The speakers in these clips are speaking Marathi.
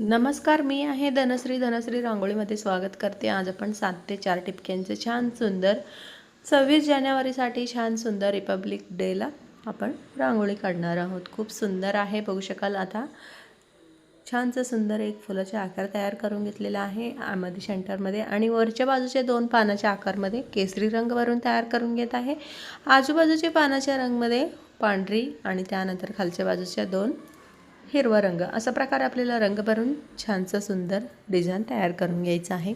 नमस्कार मी आहे धनश्री. धनश्री रांगोळीमध्ये स्वागत करते. आज आपण सात ते चार टिपक्यांचे छान सुंदर सव्वीस जानेवारीसाठी छान सुंदर रिपब्लिक डेला आपण रांगोळी काढणार आहोत. खूप सुंदर आहे. बघू शकाल आता छानसं सुंदर एक फुलाचे आकार तयार करून घेतलेला आहे आमध्ये सेंटरमध्ये आणि वरच्या बाजूच्या दोन पानाच्या आकारमध्ये केसरी रंग भरून तयार करून घेत आहे. आजूबाजूच्या पानाच्या रंगमध्ये पांढरी आणि त्यानंतर खालच्या बाजूच्या दोन हिरवा रंग. असा प्रकारे आपल्याला रंग भरून छानसं सुंदर डिझाईन तयार करून घ्यायचं आहे.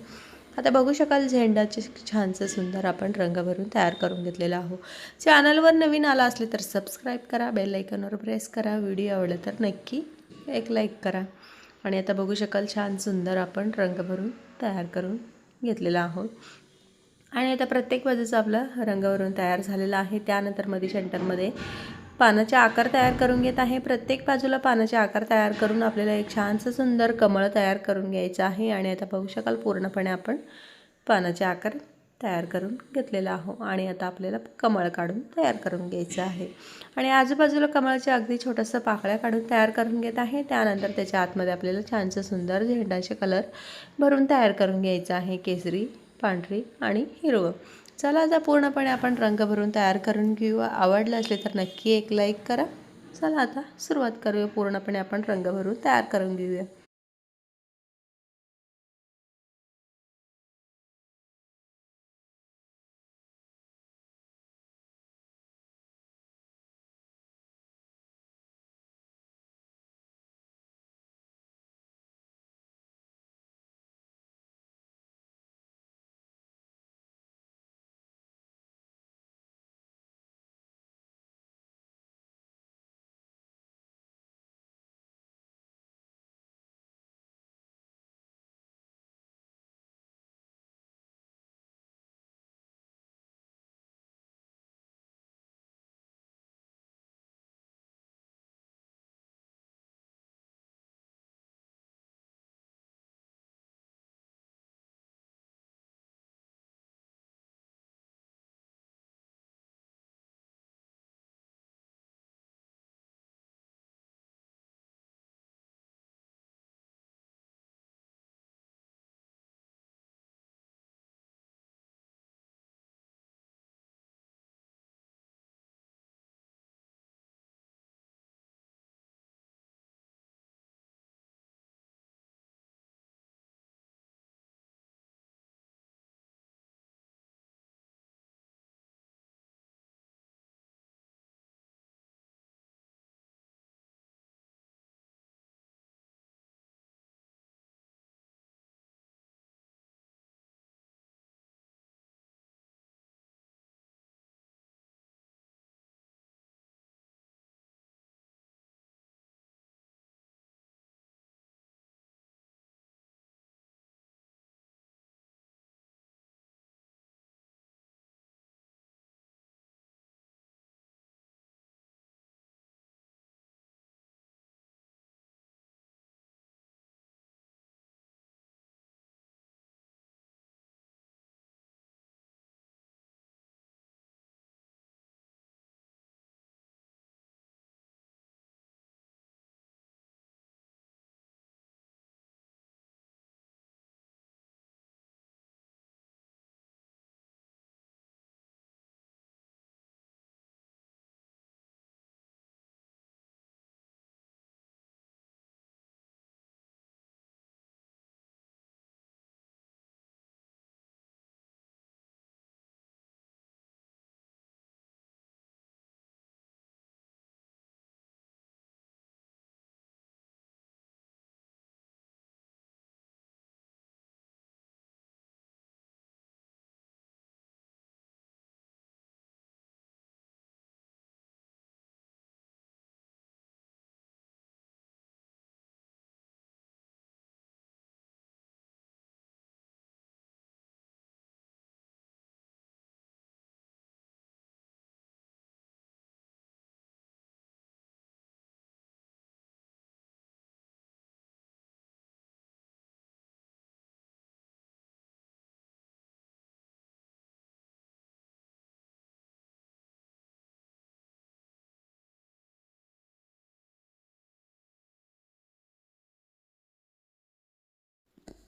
आता बघू शकाल झेंडाचे छानसं सुंदर आपण रंग भरून तयार करून घेतलेलं आहो चॅनलवर नवीन आला असले तर सबस्क्राईब करा बेल आयकॉनवर प्रेस करा. व्हिडिओ आवडला तर नक्की एक लाईक करा. आणि आता बघू शकाल छान सुंदर आपण रंग भरून तयार करून घेतलेला आहोत. आणि आता प्रत्येक बाजूचा आपला रंगावरून तयार झालेला आहे. त्यानंतरमध्ये सेंटरमध्ये पानाचे आकार तयार करून घेत आहे. प्रत्येक बाजूला पानाचे आकार तयार करून आपल्याला एक छानसं सुंदर कमळ तयार करून घ्यायचं आहे आणि आता बघू शकाल पूर्णपणे आपण पानाचे आकार तयार करून घेतलेला आहो आणि आता आपल्याला कमळ काढून तयार करून घ्यायचं आहे. आणि आजूबाजूला कमळाचे अगदी छोटंसं पाकळ्या काढून तयार करून घेत आहे. त्यानंतर त्याच्या आतमध्ये आपल्याला छानसं सुंदर झेंडाचे कलर भरून तयार करून घ्यायचं आहे. केसरी पांढरी आणि हिरवं. चला आता पूर्णपणे आपण रंग भरून तयार करून घेऊ आवडलं असले तर नक्की एक लाईक करा. चला आता सुरुवात करूया. पूर्णपणे आपण रंग भरून तयार करून घेऊया.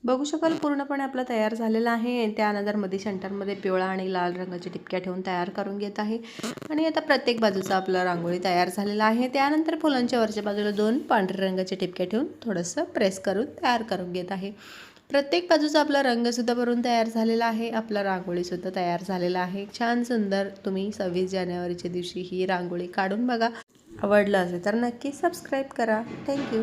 बघू शकाल पूर्णपणे आपला तयार झालेला आहे. त्यानंतरमध्ये सेंटरमध्ये पिवळा आणि लाल रंगाची टिपक्या ठेवून तयार करून घेत आहे. आणि आता प्रत्येक बाजूचा आपला रांगोळी तयार झालेला आहे. त्यानंतर फुलांच्या वरच्या बाजूला दोन पांढऱ्या रंगाचे टिपक्या ठेवून थोडंसं प्रेस करून तयार करून घेत आहे. प्रत्येक बाजूचा आपला रंगसुद्धा भरून तयार झालेला आहे. आपला रांगोळीसुद्धा तयार झालेला आहे. छान सुंदर तुम्ही सव्वीस जानेवारीच्या दिवशी ही रांगोळी काढून बघा. आवडलं असेल तर नक्की सबस्क्राईब करा. थँक्यू